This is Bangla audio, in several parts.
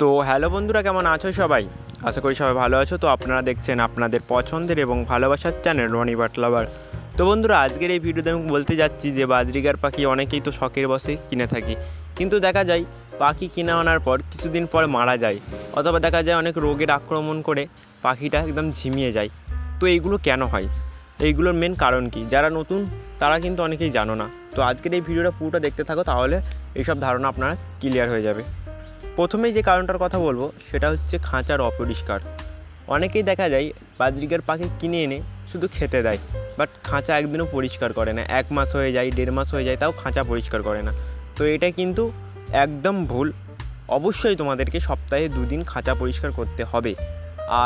তো হ্যালো বন্ধুরা, কেমন আছো সবাই? আশা করি সবাই ভালো আছো। তো আপনারা দেখছেন আপনাদের পছন্দের এবং ভালোবাসার চ্যানেল রনি বাটলাবার তো বন্ধুরা, আজকের এই ভিডিওতে আমি বলতে যাচ্ছি যে বাজরিগার পাখি অনেকেই তো শখের বসে কিনে থাকি। কিন্তু দেখা যায়, পাখি কিনে আনার পর কিছুদিন পর মারা যায়, অথবা দেখা যায় অনেক রোগের আক্রমণ করে পাখিটা একদম ঝিমিয়ে যায়। তো এইগুলো কেন হয়? এইগুলোর মেন কারণ কি? যারা নতুন, তারা কিন্তু অনেকেই জানো না। তো আজকের এই ভিডিওটা পুরোটা দেখতে থাকো, তাহলে এইসব ধারণা আপনারা ক্লিয়ার হয়ে যাবে। প্রথমেই যে কারণটার কথা বলব, সেটা হচ্ছে খাঁচার অপরিষ্কার। অনেকেই দেখা যায় বাজরিকার পাখি কিনে এনে শুধু খেতে দেয় বাট খাঁচা একদিনও পরিষ্কার করে না। এক মাস হয়ে যায়, দেড় মাস হয়ে যায়, তাও খাঁচা পরিষ্কার করে না। তো এটা কিন্তু একদম ভুল। অবশ্যই তোমাদেরকে সপ্তাহে দুদিন খাঁচা পরিষ্কার করতে হবে।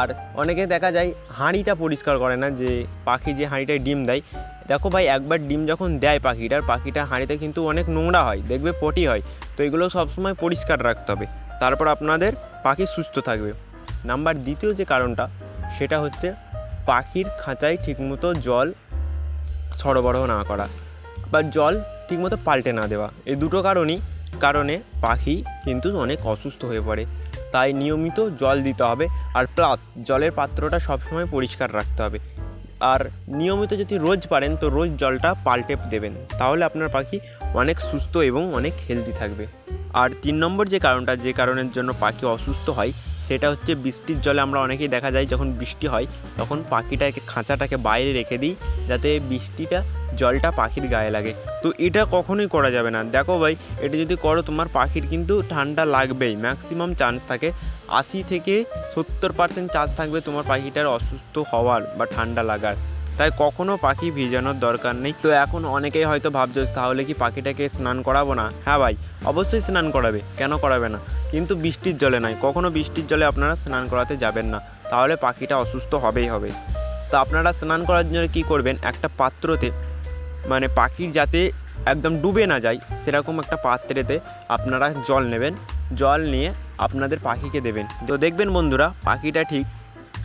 আর অনেকে দেখা যায় হাঁড়িটা পরিষ্কার করে না, যে পাখি যে হাঁড়িটায় ডিম দেয় দেখো ভাই, একবার ডিম যখন দেয় পাখিটার পাখিটার হাঁড়িতে কিন্তু অনেক নোংরা হয়, দেখবে পটি হয়। তো এগুলো সবসময় পরিষ্কার রাখতে হবে। তারপর আপনাদের পাখি সুস্থ থাকবে। নাম্বার দ্বিতীয় যে কারণটা, সেটা হচ্ছে পাখির খাঁচায় ঠিকমতো জল সরবরাহ না করা বা জল ঠিকমতো পাল্টে না দেওয়া। এই দুটো কারণই কারণে পাখি কিন্তু অনেক অসুস্থ হয়ে পড়ে। তাই নিয়মিত জল দিতে হবে, আর প্লাস জলের পাত্রটা সবসময় পরিষ্কার রাখতে হবে। আর নিয়মিত যদি রোজ পারেন, তো রোজ জলটা পাল্টে দেবেন। তাহলে আপনার পাখি অনেক সুস্থ এবং অনেক হেলদি থাকবে। আর তিন নম্বর যে কারণটা, যে কারণের জন্য পাখি অসুস্থ হয়, সেটা হচ্ছে বৃষ্টির জলে আমরা অনেকেই দেখা যায়, যখন বৃষ্টি হয়, তখন পাখিটাকে, খাঁচাটাকে বাইরে রেখে দিই, যাতে বৃষ্টিটা জলটা পাখির গায়ে লাগে। তো এটা কখনোই করা যাবে না। দেখো ভাই, এটা যদি করো তোমার পাখির কিন্তু ঠান্ডা লাগবেই ম্যাক্সিমাম চান্স থাকে। আশি থেকে সত্তর পার্সেন্ট চান্স থাকবে তোমার পাখিটার অসুস্থ হওয়ার বা ঠান্ডা লাগার। তাই কখনো পাখি ভিজানোর দরকার নেই। তো এখন অনেকেই হয়তো ভাবছ, তাহলে কি পাখিটাকে স্নান করাবো না? হ্যাঁ ভাই, অবশ্যই স্নান করাবে। কেন করাবে না? কিন্তু বৃষ্টির জলে নয়। কখনো বৃষ্টির জলে আপনারা স্নান করাতে যাবেন না। তাহলে পাখিটা অসুস্থ হবেই হবে। তো আপনারা স্নান করার জন্য কী করবেন? একটা পাত্রতে মানে পাখির যাতে একদম ডুবে না যায়, সেরকম একটা পাত্রেতে আপনারা জল নেবেন। জল নিয়ে আপনাদের পাখিকে দেবেন। তো দেখবেন বন্ধুরা, পাখিটা ঠিক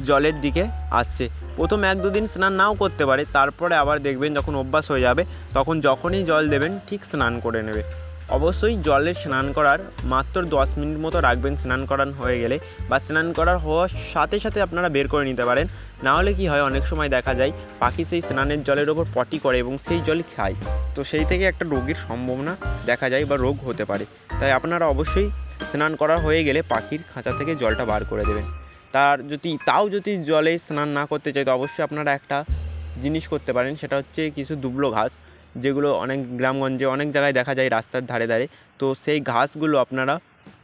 জলের দিকে আসছে। প্রথম এক দুদিন স্নান নাও করতে পারে, তারপরে আবার দেখবেন যখন অভ্যাস হয়ে যাবে, তখন যখনই জল দেবেন, ঠিক স্নান করে নেবে। অবশ্যই জলে স্নান করার মাত্র দশ মিনিট মতো রাখবেন স্নান করান হয়ে গেলে বা স্নান করার হওয়ার সাথে সাথে আপনারা বের করে নিতে পারেন। না হলে কি হয়, অনেক সময় দেখা যায় পাখি সেই স্নানের জলের ওপর পটি করে এবং সেই জল খায়। তো সেই থেকে একটা রোগের সম্ভাবনা দেখা যায় বা রোগ হতে পারে। তাই আপনারা অবশ্যই স্নান করা হয়ে গেলে পাখির খাঁচা থেকে জলটা বার করে দেবেন। তার যদি, তাও যদি জলে স্নান না করতে চাই তো অবশ্যই আপনারা একটা জিনিস করতে পারেন, সেটা হচ্ছে কিছু দুবলো ঘাস। যেগুলো অনেক গ্রামগঞ্জে অনেক জায়গায় দেখা যায় রাস্তার ধারে ধারে। তো সেই ঘাসগুলো আপনারা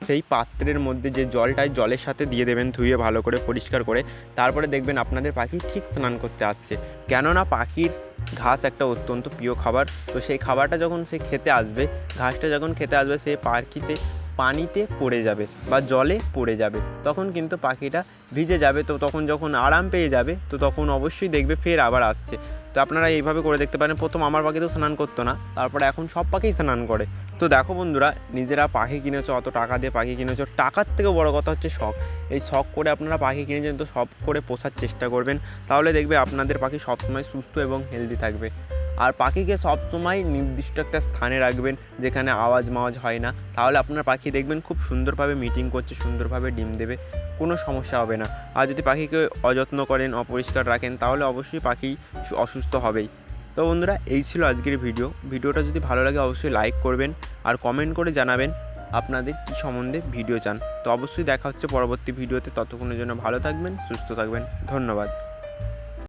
সেই পাত্রের মধ্যে যে জলটায় জলের সাথে দিয়ে দেবেন, ধুয়ে ভালো করে পরিষ্কার করে, তারপরে দেখবেন আপনাদের পাখি ঠিক স্নান করতে আসছে। কেননা পাখির ঘাস একটা অত্যন্ত প্রিয় খাবার। তো সেই খাবারটা যখন সে খেতে আসবে, ঘাসটা যখন খেতে আসবে, সে পাখিতে পানিতে পড়ে যাবে বা জলে পড়ে যাবে, তখন কিন্তু পাখিটা ভিজে যাবে। তো তখন যখন আরাম পেয়ে যাবে, তো তখন অবশ্যই দেখবে ফের আবার আসছে। তো আপনারা এইভাবে করে দেখতে পারেন। প্রথম আমার পাখি তো স্নান করতো না, তারপরে এখন সব পাখিই স্নান করে। তো দেখো বন্ধুরা, নিজেরা পাখি কিনেছো, অত টাকা দিয়ে পাখি কিনেছো। টাকার থেকে বড় কথা হচ্ছে শখ। এই শখ করে আপনারা পাখি কিনেছেন, তো সব করে পোষার চেষ্টা করবেন। তাহলে দেখবে আপনাদের পাখি সবসময় সুস্থ এবং হেলদি থাকবে। আর পাখিকে সবসময় নির্দিষ্ট একটা স্থানে রাখবেন যেখানে আওয়াজ মাওয়াজ হয় না। তাহলে আপনার পাখি দেখবেন খুব সুন্দরভাবে মিটিং করছে, সুন্দরভাবে ডিম দেবে, কোনো সমস্যা হবে না। আর যদি পাখিকে অযত্ন করেন, অপরিষ্কার রাখেন, তাহলে অবশ্যই পাখি অসুস্থ হবেই। তো বন্ধুরা, এই ছিল আজকের ভিডিও। ভিডিওটা যদি ভালো লাগে, অবশ্যই লাইক করবেন আর কমেন্ট করে জানাবেন আপনাদের কী সম্বন্ধে ভিডিও চান। তো অবশ্যই দেখা হচ্ছে পরবর্তী ভিডিওতে। ততক্ষণের জন্য ভালো থাকবেন, সুস্থ থাকবেন। ধন্যবাদ।